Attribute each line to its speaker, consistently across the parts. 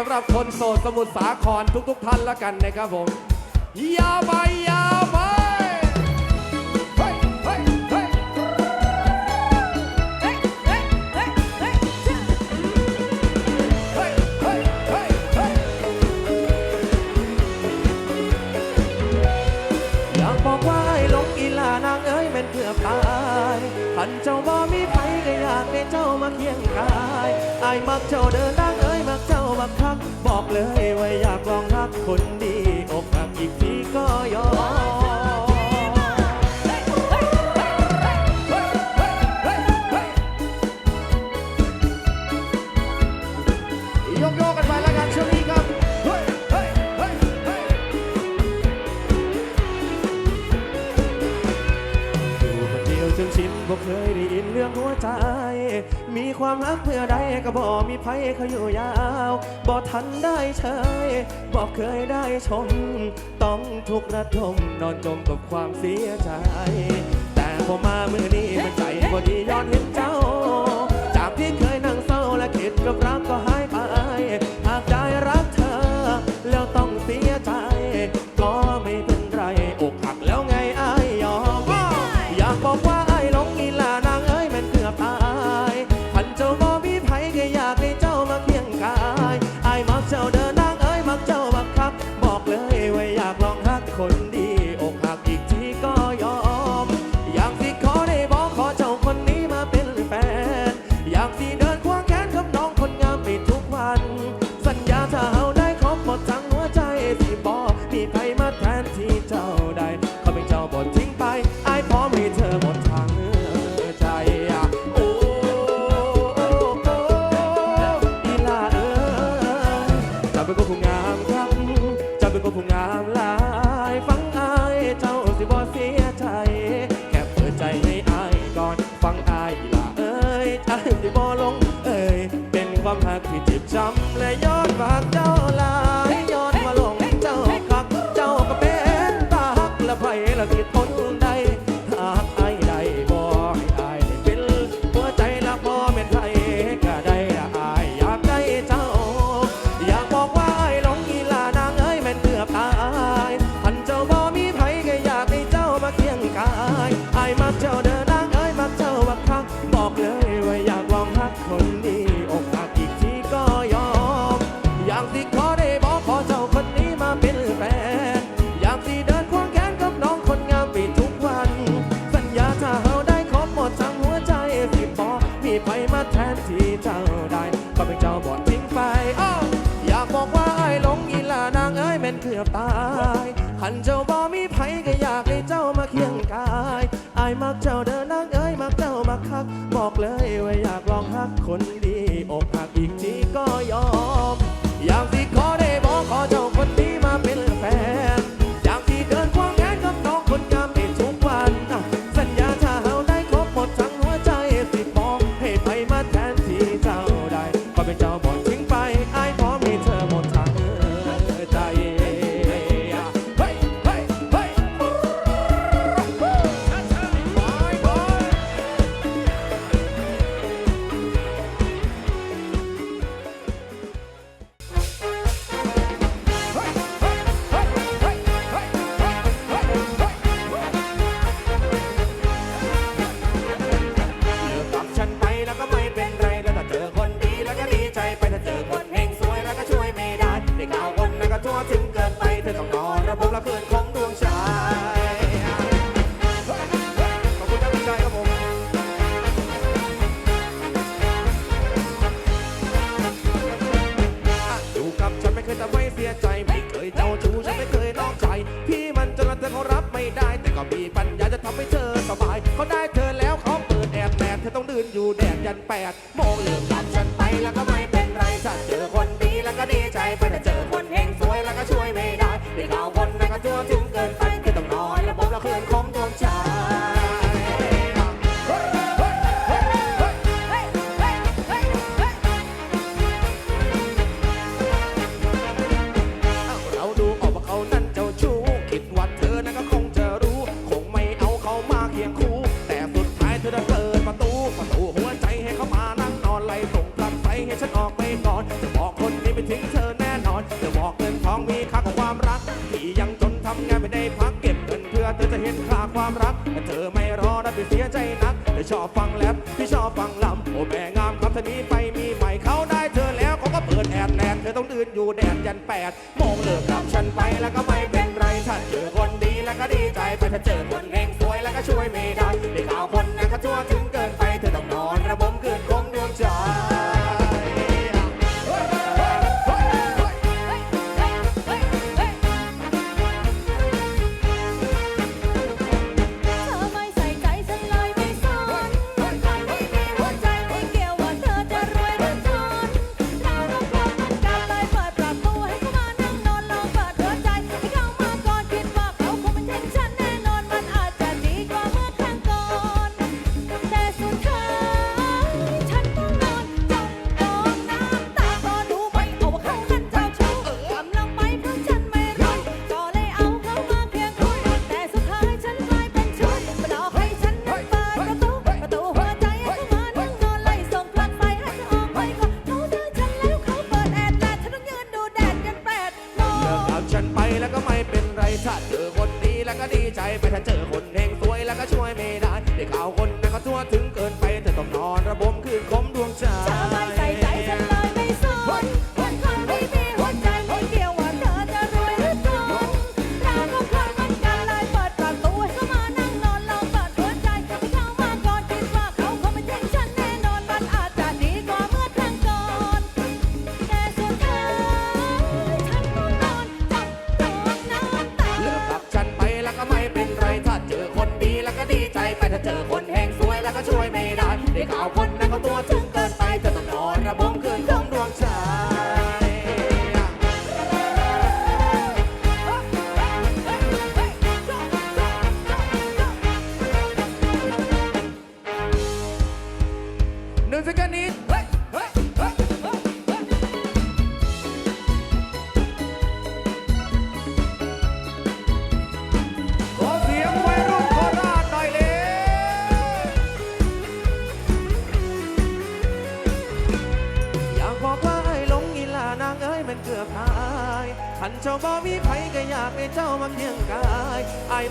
Speaker 1: สำหรับคนโสดสมุทรสาครทุก ๆ ท่านละกันนะครับผมยาไปยาไปเป็
Speaker 2: นเกือบตายขันเจ้าบ่มีไผก็อยากได้เจ้ามาเคียงกายอ้ยมักเจ้าเดินได้ บอกเลยว่าอยากลองรักคนดีอกหักอีกทีก็ยอม
Speaker 1: ยกยกกันไปแล้วกันช่วงนี้ครับ
Speaker 2: ดูคนเดียวจนชินบอกเคย มีความรักเพื่อใดก็บอกมีไพ่เขาอยู่ยาวบอกทันได้เชยบอกเคยได้ชม ต้องทุกข์ระทมนอนจมกับความเสียใจ แต่พอมาเมื่อนี้มันใจพอดีย้อนเห็นใจ ความหักที่เจ็บช้ำและย้อนหวังเจ้าลาายมักเจ้าเดินนางเอ้ยมักเจ้ามักคัก บอกเลยว่าอยากลองฮักคนดีอกหักอีกทีก็ยอม อย่างที่ขอได้บอกขอเจ้าคน อนไล่ส่งกลับไปให้ฉันออกไปก่อนจะบอกคนนี้ไปทิ้งเธอแน่นอนจะบอกเงินทองมีค่าของความรัก ที่ยังจนทำงานไม่ได้พักเก็บเงินเพื่อเธอจะเห็นค่าความรักแต่เธอไม่รอนะนไปเสียใจนักแต่ชอบฟังแรปพี่ชอบฟังลำโอ้แม่งามครัำทนี้ไปมีใหม่เขาได้เธอแล้วเขาก็เปิดแอบแลนเธอต้อง
Speaker 3: ตื่นอยู่แดดยันแปดมองเลิก
Speaker 2: กับฉันไปแล้วก็ไม่เป็นไรถ้าเจอคนดีแล้วก็ดีใจไปถ้าเจอคนเองสวยแล้วก็ช่วยไม่ได้ ถ้า
Speaker 3: เจอคนดีแล้
Speaker 2: วก็ดีใจไปถ้าเจอคน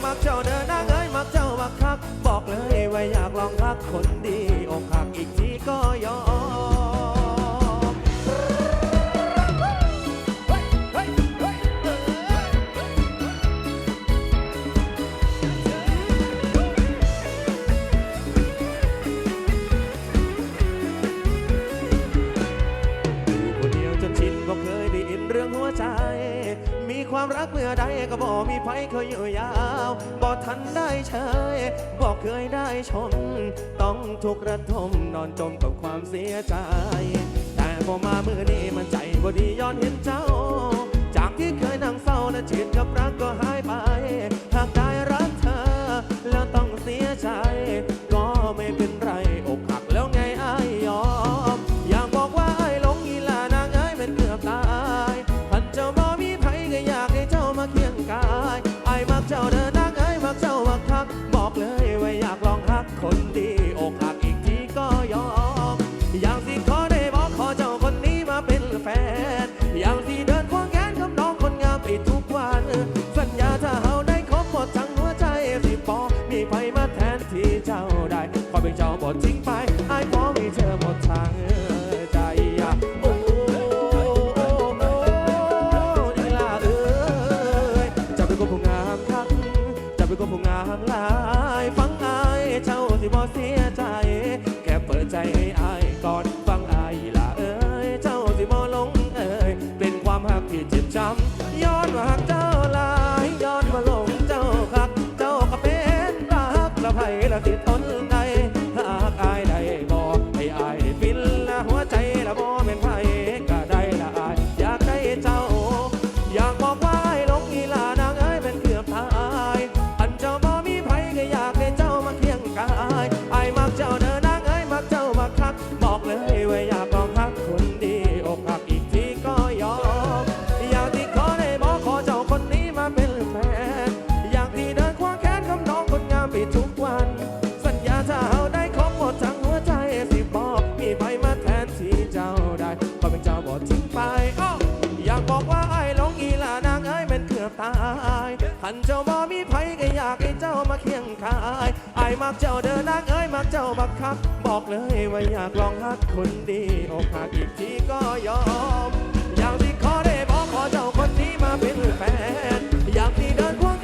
Speaker 2: มักเจ้า
Speaker 1: เดิ
Speaker 2: นนางเอ้ยมักเจ้ามักคัก บอกเลยว่าอยากลองรักคนดีอกหักอีกทีก็ยอมอยู่คนเดียวจนชินก็เคยได้ยินเรื่องหัวใจ มีความรักเมื่อใดก็บอกมีไผเคยอยู่ยา ได้ใช้บอกเคยได้ชม ต้องทุกระทมนอนจมกับความเสียใจ แต่พอมาเมื่อนี้มันใจบ่ดีย้อนเห็นเจ้า จากที่เคยนั่งเศร้าและชิดกับรักก็หายไป หากได้รักเธอ แล้วต้องเสียใจ ก็ไม่เป็น você é มักเจ้าเดินนางเอ้ยมักเจ้าบักคักบอกเลยว่าอยากลองฮักคนดีอกหักอีกทีก็ยอม อยากที่ขอได้บอกขอเจ้าคนนี้มาเป็นแฟน อยากที่เดินควง